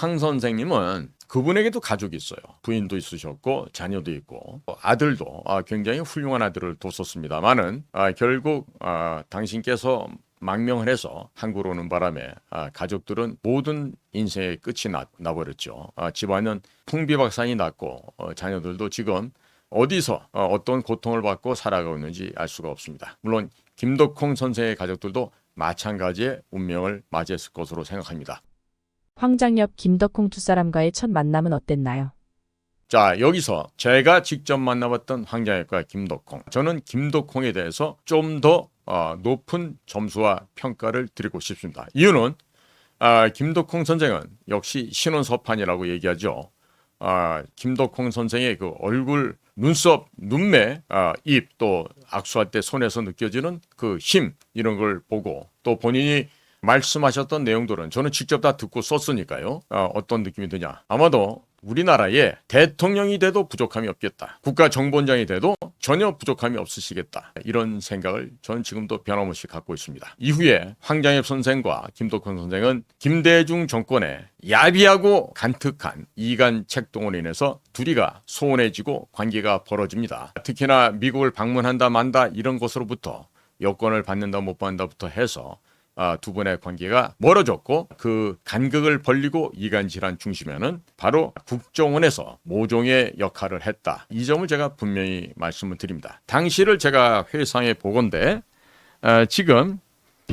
황 선생님은 그분에게도 가족이 있어요. 부인도 있으셨고 자녀도 있고 아들도 아, 굉장히 훌륭한 아들을 뒀었습니다만은 아, 결국 아, 당신께서 망명을 해서 한국으로 오는 바람에 아, 가족들은 모든 인생의 끝이 나, 나버렸죠. 아, 집안은 풍비박산이 났고 어, 자녀들도 지금 어디서 어, 어떤 고통을 받고 살아가고 있는지 알 수가 없습니다. 물론 김덕홍 선생의 가족들도 마찬가지의 운명을 맞이했을 것으로 생각합니다. 황장엽 김덕홍 두 사람과의 첫 만남은 어땠나요? 자 여기서 제가 직접 만나봤던 황장혁과 김덕홍 저는 김덕홍에 대해서 좀더 어, 높은 점수와 평가를 드리고 싶습니다. 이유는 아, 김덕홍 선생은 역시 신원서판이라고 얘기하죠. 아, 김덕홍 선생의 그 얼굴, 눈썹, 눈매, 아, 입, 또 악수할 때 손에서 느껴지는 그 힘 이런 걸 보고 또 본인이 말씀하셨던 내용들은 저는 직접 다 듣고 썼으니까요. 어, 어떤 느낌이 드냐? 아마도 우리나라에 대통령이 돼도 부족함이 없겠다. 국가정보원장이 돼도 전혀 부족함이 없으시겠다. 이런 생각을 저는 지금도 변함없이 갖고 있습니다. 이후에 황장엽 선생과 김덕헌 선생은 김대중 정권의 야비하고 간특한 이간 책동으로 인해서 둘이가 소원해지고 관계가 벌어집니다. 특히나 미국을 방문한다 만다 이런 것으로부터 여권을 받는다 못 받는다부터 해서 아, 두 분의 관계가 멀어졌고 그 간극을 벌리고 이간 질환 중심에는 바로 국정원에서 모종의 역할을 했다. 이 점을 제가 분명히 말씀을 드립니다. 당시를 제가 회상해 보건데 아, 지금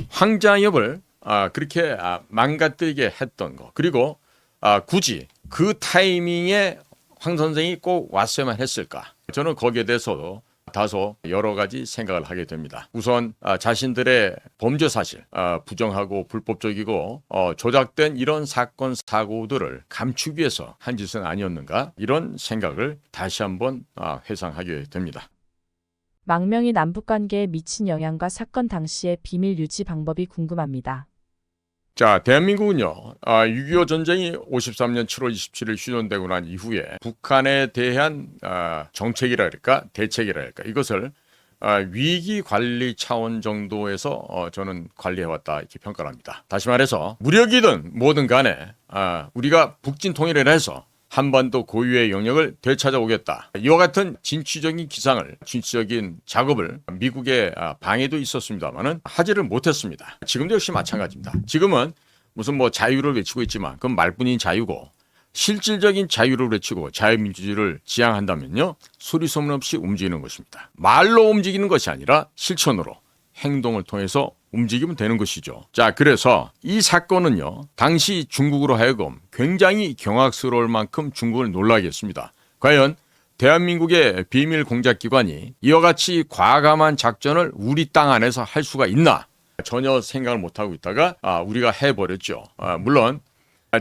황자엽을 아, 그렇게 아, 망가뜨리게 했던 거 그리고 아, 굳이 그 타이밍에 황 선생이 꼭 왔어야만 했을까? 저는 거기에 대해서도 다소 여러 가지 생각을 하게 됩니다. 우선 아, 자신들의 범죄 사실, 아, 부정하고 불법적이고 어, 조작된 이런 사건 사고들을 감추기 위해서 한 짓은 아니었는가 이런 생각을 다시 한번 아, 회상하게 됩니다. 망명이 남북 관계에 미친 영향과 사건 당시의 비밀 유지 방법이 궁금합니다. 자, 대한민국은요, 아, 6.25 전쟁이 53년 7월 27일 휴전되고 난 이후에 북한에 대한 아, 정책이랄까, 대책이랄까, 이것을 아, 위기 관리 차원 정도에서 어, 저는 관리해왔다 이렇게 평가를 합니다. 다시 말해서 무력이든 뭐든 간에 아, 우리가 북진 통일을 해서 한반도 고유의 영역을 되찾아오겠다. 이와 같은 진취적인 기상을, 진취적인 작업을 미국의 아, 방해도 있었습니다만은 하지를 못했습니다. 지금도 역시 마찬가지입니다. 지금은 무슨 뭐 자유를 외치고 있지만 그건 말뿐인 자유고 실질적인 자유를 외치고 자유민주주의를 지향한다면요 소리 소문 없이 움직이는 것입니다. 말로 움직이는 것이 아니라 실천으로 행동을 통해서 움직이면 되는 것이죠. 자, 그래서 이 사건은요, 당시 중국으로 하여금 굉장히 경악스러울 만큼 중국을 놀라게 했습니다. 과연 대한민국의 비밀 공작기관이 이와 같이 과감한 작전을 우리 땅 안에서 할 수가 있나? 전혀 생각을 못하고 있다가 아, 우리가 해버렸죠. 아, 물론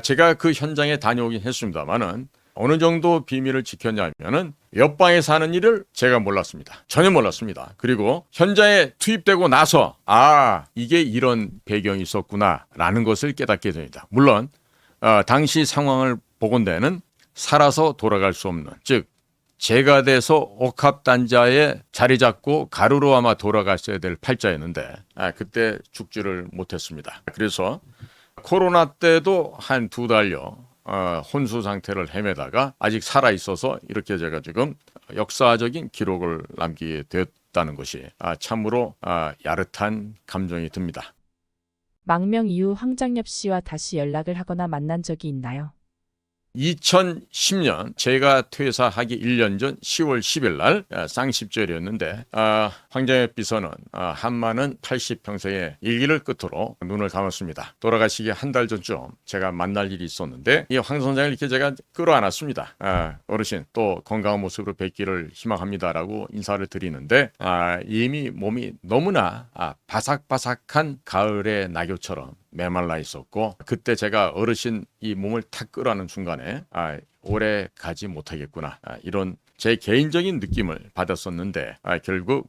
제가 그 현장에 다녀오긴 했습니다만은 어느 정도 비밀을 지켰냐면은 옆방에 사는 일을 제가 몰랐습니다. 전혀 몰랐습니다. 그리고 현장에 투입되고 나서 아 이게 이런 배경이 있었구나라는 것을 깨닫게 됩니다. 물론 어, 당시 상황을 보건대는 살아서 돌아갈 수 없는 즉 제가 돼서 옥합단자에 자리 잡고 가루로 아마 돌아갔어야 될 팔자였는데 아, 그때 죽지를 못했습니다. 그래서 코로나 때도 한 두 달여 어, 혼수 상태를 헤매다가 아직 살아 있어서 이렇게 제가 지금 역사적인 기록을 남기게 됐다는 것이 아, 참으로 아, 야릇한 감정이 듭니다. 망명 이후 황장엽 씨와 다시 연락을 하거나 만난 적이 있나요? 2010년 제가 퇴사하기 1년 전 10월 10일 날 아, 쌍십절이었는데 아, 황장엽 비서는 아, 한마는 80평생의 일기를 끝으로 눈을 감았습니다. 돌아가시기 한 달 전쯤 제가 만날 일이 있었는데 이 황 선생을 이렇게 제가 끌어안았습니다. 아, 어르신 또 건강한 모습으로 뵙기를 희망합니다라고 인사를 드리는데 아, 이미 몸이 너무나 아, 바삭바삭한 가을의 낙엽처럼 메말라 있었고 그때 제가 어르신 이 몸을 탁 끌어안는 순간에 아 오래 가지 못하겠구나 아, 이런 제 개인적인 느낌을 받았었는데 아, 결국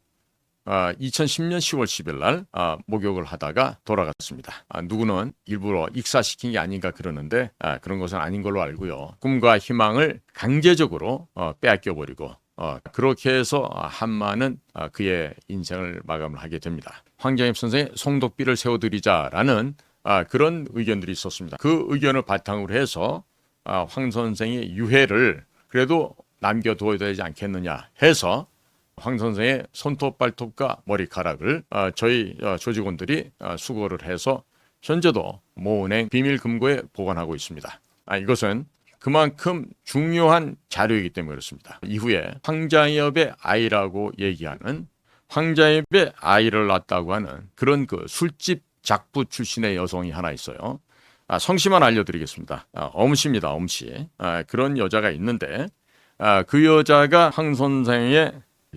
아, 2010년 10월 10일 날 아, 목욕을 하다가 돌아갔습니다. 아, 누구는 일부러 익사시킨 게 아닌가 그러는데 아, 그런 것은 아닌 걸로 알고요. 꿈과 희망을 강제적으로 어, 빼앗겨 버리고 어, 그렇게 해서 한마는 아, 그의 인생을 마감을 하게 됩니다. 황정엽 선생의 송독비를 세워드리자라는 아, 그런 의견들이 있었습니다. 그 의견을 바탕으로 해서 아, 황 선생의 유해를 그래도 남겨두어야 되지 않겠느냐 해서 황 선생의 손톱 발톱과 머리카락을 아, 저희 어, 조직원들이 아, 수거를 해서 현재도 모은행 비밀 금고에 보관하고 있습니다. 아, 이것은 그만큼 중요한 자료이기 때문에 그렇습니다. 이후에 황자엽의 아이라고 얘기하는 황자엽의 아이를 낳았다고 하는 그런 그 술집 작부 출신의 여성이 하나 있어요. 아, 성씨만 알려드리겠습니다. 아, 엄씨입니다. 엄씨. 아, 그런 여자가 있는데 아, 그 여자가 황 선생의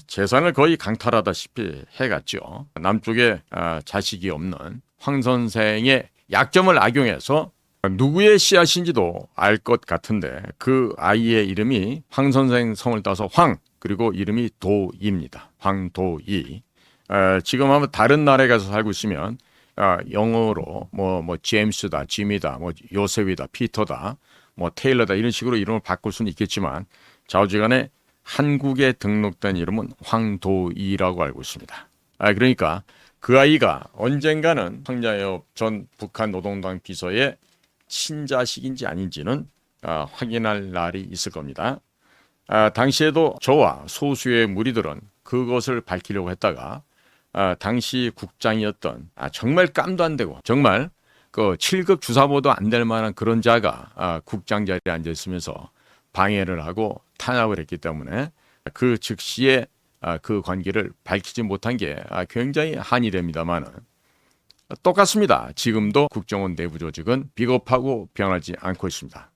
재산을 거의 강탈하다시피 해갔죠. 남쪽에 아, 자식이 없는 황 선생의 약점을 악용해서 누구의 씨앗인지도 알 것 같은데 그 아이의 이름이 황 선생 성을 따서 황 그리고 이름이 도입니다. 황도이. 아, 지금 아마 다른 나라에 가서 살고 있으면 아, 영어로 뭐뭐 제임스다, 짐이다, 뭐 요셉이다, 피터다, 뭐 테일러다 이런 식으로 이름을 바꿀 수는 있겠지만 좌우지간에 한국에 등록된 이름은 황도이라고 알고 있습니다. 아 그러니까 그 아이가 언젠가는 황자엽 전 북한 노동당 비서의 친자식인지 아닌지는 아, 확인할 날이 있을 겁니다. 아, 당시에도 저와 소수의 무리들은 그것을 밝히려고 했다가 아, 당시 국장이었던 아, 정말 깜도 안 되고 정말 그 7급 주사보도 안 될 만한 그런 자가 아, 국장 자리에 앉아 있으면서 방해를 하고 탄압을 했기 때문에 그 즉시에 아, 그 관계를 밝히지 못한 게 아, 굉장히 한이 됩니다만은 똑같습니다. 지금도 국정원 내부 조직은 비겁하고 변하지 않고 있습니다.